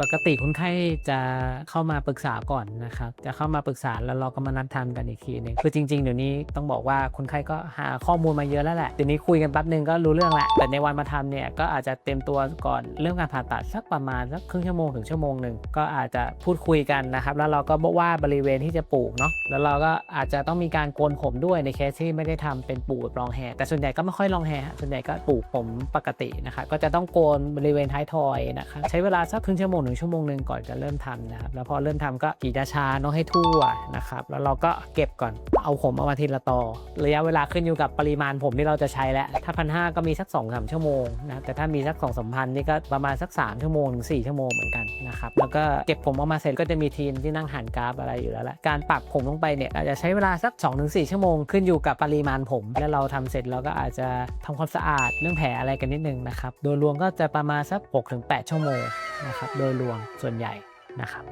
ปกติคนไข้จะเข้ามาปรึกษาก่อนนะครับ จะเข้ามาปรึกษาแล้วเราก็มานัดทำกันอีกทีหนึงคือจริง ๆ เดี๋ยวนี้ต้องบอกว่าคนไข้ก็หาข้อมูลมาเยอะแล้วแหละ เดี๋ยวนี้คุยกันแป๊บนึงก็รู้เรื่องแหละ แต่ในวันมาทำเนี่ยก็อาจจะเตรียมตัวก่อนเริ่มการผ่าตัดสักประมาณสักครึ่งชั่วโมงถึงชั่วโมงหนึ่งก็อาจจะพูดคุยกันนะครับ แล้วเราก็บอกว่าบริเวณที่จะปลูกเนาะ แล้วเราก็อาจจะต้องมีการโกนผมด้วยในเคสที่ไม่ได้ทำเป็นปลูกรองแฮร์แต่ส่วนใหญ่ก็ไม่ค่อยรองแฮร์ส่วนใหญ่ก็ปลูกผมปกตินะครับก็จะต้องโกนบริเวณท้ายทอยนะครับใช้เวลาสักครึ่งชั่วโมงถึงชั่วโมงหนึ่งก่อนจะเริ่มทำนะครับ แล้วพอเริ่มทำก็กีดาชาเนาะให้ทั่วนะครับ แล้วเราก็เก็บก่อน เอาผมเอามาทีละตอ ระยะเวลาขึ้นอยู่กับปริมาณผมที่เราจะใช้แล้ว ถ้าพันห้าก็มีสัก2อสชั่วโมงนะแต่ถ้ามีสัก2องสามพันนี่ก็ประมาณสัก 3 ชั่วโมงถึง4ชั่วโมงเหมือนกันนะครับ แล้วก็เก็บผมออกมาเสร็จก็จะมีทีมที่นั่งหันกราฟอะไรอยู่แล้วแหละการปักผมลงไปเนี่ยอาจจะใช้เวลาสัก 2-4 ชั่วโมงขึ้นอยู่กับปริมาณผม แล้วเราทำเสร็จเราก็อาจจะทำความสะอาดเรื่องแผลอะไรกันนิดนึงนะครับ โดยรวมก็จะประมาณสัก 6-8 ชั่วโมง นะครับโดยรวมส่วนใหญ่นะครับ